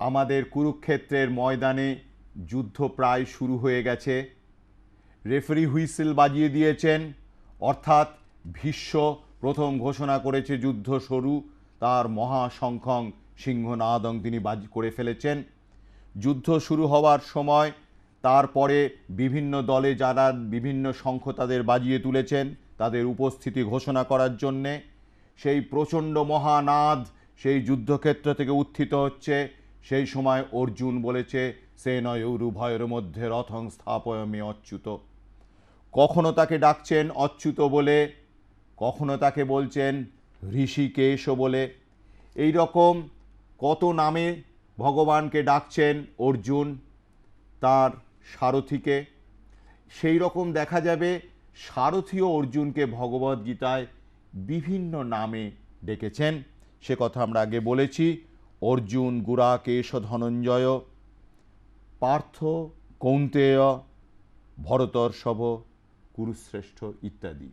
আমাদের কুরুক্ষেত্রের ময়দানে যুদ্ধ প্রায় শুরু হয়ে গেছে। রেফারি হুইসেল বাজিয়ে দিয়েছেন, অর্থাৎ ভীষ্ম প্রথম ঘোষণা করেছে যুদ্ধ শুরু, তার মহাশঙ্খং সিংহনাদং তিনি বাজি করে ফেলেছেন। যুদ্ধ শুরু হওয়ার সময় তারপরে বিভিন্ন দলে যারা বিভিন্ন শঙ্খ তাদের বাজিয়ে তুলেছেন, তাদের উপস্থিতি ঘোষণা করার জন্যে। সেই প্রচণ্ড মহানাদ সেই যুদ্ধক্ষেত্র থেকে উত্থিত হচ্ছে। সেই সময় অর্জুন বলেছে, সে নয় উভয়ের মধ্যে রথং স্থাপয়মে অচ্যুত। কখনো তাকে ডাকছেন অচ্যুত বলে, কখনো তাকে বলছেন ঋষিকেশ বলে। এই রকম কত নামে ভগবানকে ডাকছেন অর্জুন তার সারথিকে। সেই রকম দেখা যাবে সারথীও অর্জুনকে ভগবদ্গীতায় বিভিন্ন নামে ডেকেছেন। সে কথা আমরা আগে বলেছি। অর্জুন গুড়াকেশ ধনঞ্জয় পার্থ কৌন্তেয় ভরতর্ষভ কুরুশ্রেষ্ঠ ইত্যাদি।